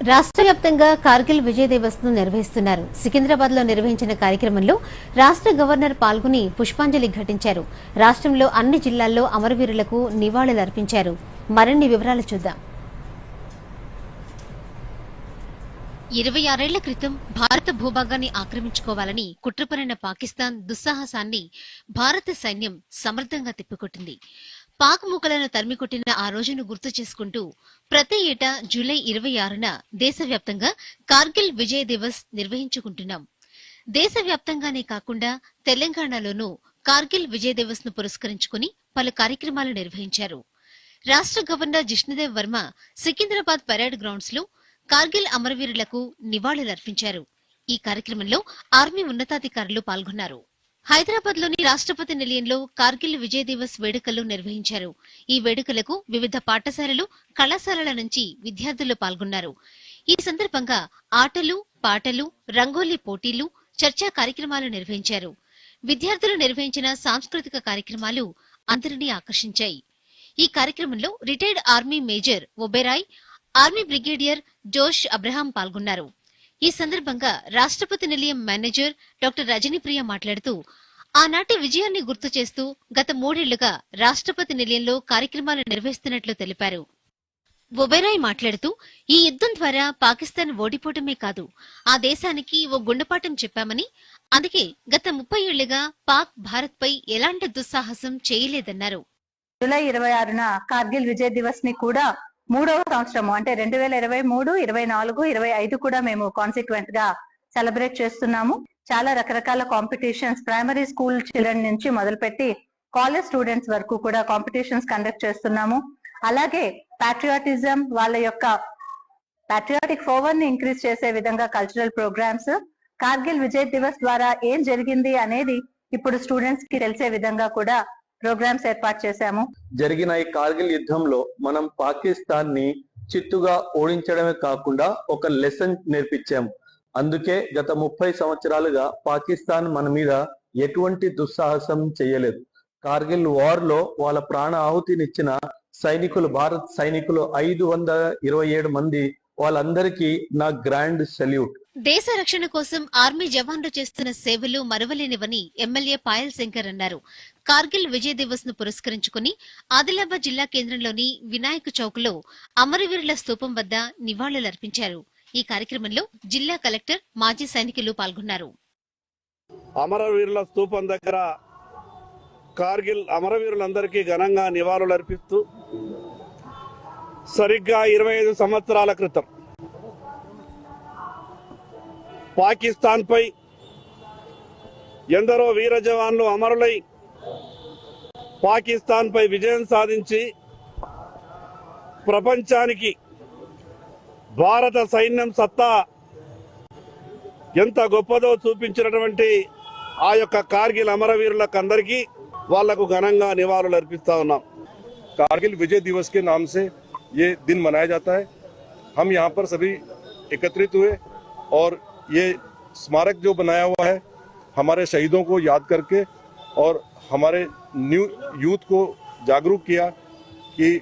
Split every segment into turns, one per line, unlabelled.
రాష్ట్ర వ్యాప్తంగా కార్గిల్ విజయ్ దివస్ను నిర్వహిస్తున్నారు. సికింద్రాబాద్లో నిర్వహించిన కార్యక్రమంలో రాష్ట్ర గవర్నర్ పాల్గొని పుష్పాంజలి ఘటించారు. రాష్ట్రంలో అన్ని జిల్లాల్లో అమరవీరులకు నివాళులర్పించారు మరిన్ని వివరాలు చూద్దాం. ఇరవై ఆరేళ్ళ క్రితం భారత భూభాగాన్ని ఆక్రమించుకోవాలని కుట్రపరిన పాకిస్తాన్ దుస్సాహసాన్ని భారత సైన్యం సమర్థంగా తిప్పికొట్టింది. పాక్ మూకలను తరిమికొట్టిన ఆ రోజును గుర్తు చేసుకుంటూ ప్రతి ఏటా జూలై ఇరవై ఆరున దేశవ్యాప్తంగా కార్గిల్ విజయ్ దివస్ నిర్వహించుకుంటున్నాం. దేశవ్యాప్తంగానే కాకుండా తెలంగాణలోనూ కార్గిల్ విజయ్ దివస్ను పురస్కరించుకుని పలు కార్యక్రమాలు నిర్వహించారు. రాష్ట్ర గవర్నర్ జిష్ణుదేవ్ వర్మ సికింద్రాబాద్ పరేడ్ గ్రౌండ్స్లో కార్గిల్ అమరవీరులకు నివాళులర్పించారు. ఈ కార్యక్రమంలో ఆర్మీ ఉన్నతాధికారులు పాల్గొన్నారు. హైదరాబాద్లోని రాష్ట్రపతి నిలయంలో కార్గిల్ విజయ్ దివస్ వేడుకలు నిర్వహించారు. ఈ వేడుకలకు వివిధ పాఠశాలలు కళాశాలల నుంచి విద్యార్థులు పాల్గొన్నారు. ఈ సందర్భంగా ఆటలు పాటలు రంగోలీ పోటీలు చర్చా కార్యక్రమాలు నిర్వహించారు. విద్యార్థులు నిర్వహించిన సాంస్కృతిక కార్యక్రమాలు అందరినీ ఆకర్షించాయి. ఈ కార్యక్రమంలో retired army major Oberoi army brigadier Josh Abraham పాల్గొన్నారు. ఈ సందర్భంగా రాష్ట్రపతి నిలయం మేనేజర్ డాక్టర్ రజనీప్రియ మాట్లాడుతూ ఆనాటి విజయాన్ని గుర్తు చేస్తూ గత మూడేళ్ళుగా రాష్ట్రపతి నిలయంలో కార్యక్రమాలు నిర్వహిస్తున్నట్లు తెలిపారు. ఒబెరాయ్ మాట్లాడుతూ ఈ యుద్ధం ద్వారా పాకిస్తాన్ ఓడిపోవటమే కాదు ఆ దేశానికి ఓ గుండెపాఠం చెప్పామని అందుకే గత ముప్పై ఏళ్ళుగా పాక్ భారత్ పై ఎలాంటి దుస్సాహసం చేయలేదన్నారు.
జూలై ఇరవై ఆరున కార్గిల్ విజయ్ దివస్ని కూడా మూడవ సంవత్సరము అంటే రెండు వేల ఇరవై మూడు ఇరవై నాలుగు ఇరవై ఐదు కూడా మేము కాన్సిక్వెంట్గా సెలబ్రేట్ చేస్తున్నాము. చాలా రకరకాల కాంపిటీషన్స్ ప్రైమరీ స్కూల్ చిల్డ్రన్ నుంచి మొదలుపెట్టి కాలేజ్ స్టూడెంట్స్ వరకు కూడా కాంపిటీషన్స్ కండక్ట్ చేస్తున్నాము. అలాగే పాట్రియాటిజం వాళ్ళ యొక్క పాట్రియాటిక్ ఫోవర్ని ఇంక్రీజ్ చేసే విధంగా కల్చరల్ ప్రోగ్రామ్స్ కార్గిల్ విజయ్ దివస్ ద్వారా ఏం జరిగింది అనేది ఇప్పుడు స్టూడెంట్స్కి తెలిసే విధంగా కూడా ప్రోగ్రామ్స్ ఏర్పాటు చేశాము.
జరిగిన ఈ కార్గిల్ యుద్ధంలో మనం పాకిస్తాన్ని చిత్తుగా ఓడించడమే కాకుండా ఒక లెసన్ నేర్పించాము. అందుకే గత ముప్పై సంవత్సరాలుగా పాకిస్తాన్ మన మీద ఎటువంటి దుస్సాహసం చేయలేదు. కార్గిల్ వార్లో వాళ్ళ ప్రాణ ఆహుతినిచ్చిన సైనికులు భారత్ సైనికులు ఐదు వందల ఇరవై ఏడు మంది వాళ్ళందరికీ నా గ్రాండ్ సెల్యూట్.
దేశ రక్షణ కోసం ఆర్మీ జవాన్లు చేస్తున్న సేవలు మరువలేనివని ఎమ్మెల్యే పాయల్ శంకర్ అన్నారు. కార్గిల్ విజయ్ దివస్ను పురస్కరించుకుని ఆదిలాబాద్ జిల్లా కేంద్రంలోని వినాయక్ చౌక్లో అమరవీరుల స్తూపం వద్ద నివాళులర్పించారు. ఈ కార్యక్రమంలో జిల్లా కలెక్టర్ మాజీ సైనికులు పాల్గొన్నారు.
అమరవీరుల స్తూపం దగ్గర కార్గిల్ అమరవీరులందరికీ ఘనంగా నివాళులు అర్పిస్తూ సరిగ్గా ఇరవై ఐదు సంవత్సరాల క్రితం పాకిస్తాన్పై ఎందరో వీర జవాన్లు అమరులై పాకిస్తాన్పై విజయం సాధించి ప్రపంచానికి భారత సైన్యం సత్తా ఎంత గొప్పదో చూపించినటువంటి ఆ యొక్క కార్గిల్ అమరవీరులకు అందరికీ వాళ్ళకు ఘనంగా నివాళులు అర్పిస్తా ఉన్నాం.
కార్గిల్ విజయ్ దివస్ కే నామ్ సే ये दिन मनाया जाता है हम यहाँ पर सभी एकत्रित हुए और ये स्मारक जो बनाया हुआ है हमारे शहीदों को याद करके और हमारे न्यू यूथ को जागरूक किया कि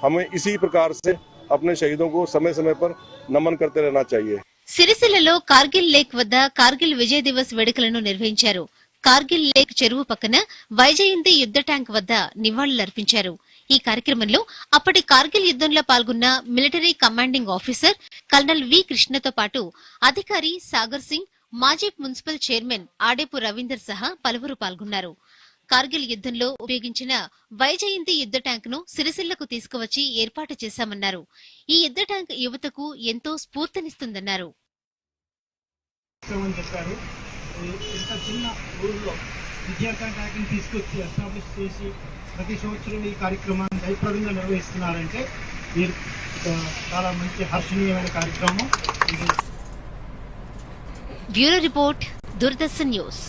हमें इसी प्रकार से अपने शहीदों को समय समय पर नमन करते रहना चाहिए
సిరిసిల్లలో కార్గిల్ లేక్ వద్ద కార్గిల్ విజయ్ దివస్ వేడుకలను నిర్వహించారు కార్గిల్ లేక్ చెరువు పక్కన వైజయంతి యుద్ధ ట్యాంక్ వద్ద నివాళులర్పించారు ఈ కార్యక్రమంలో అప్పటి కార్గిల్ యుద్ధంలో పాల్గొన్న military commanding officer colonel V కృష్ణతో పాటు అధికారి సాగర్ సింగ్ మాజీ మున్సిపల్ చైర్మన్ ఆడేపు రవీందర్ సహా పలువురు పాల్గొన్నారు. కార్గిల్ యుద్ధంలో ఉపయోగించిన వైజయంతి యుద్ధ ట్యాంక్ను సిరిసిల్లకు తీసుకువచ్చి ఏర్పాటు చేశామన్నారు. ఈ యుద్ధ ట్యాంక్ యువతకు ఎంతో స్ఫూర్తినిస్తుందన్నారు.
అని విద్యార్థి తీసుకొచ్చి ఎస్టాబ్లిష్ చేసి ప్రతి సంవత్సరం ఈ కార్యక్రమాన్ని జయప్రదంగా నిర్వహిస్తున్నారంటే మీరు చాలా మంచి హర్షణీయమైన కార్యక్రమం. ఇది
బ్యూరో రిపోర్ట్ దూరదర్శన్ న్యూస్.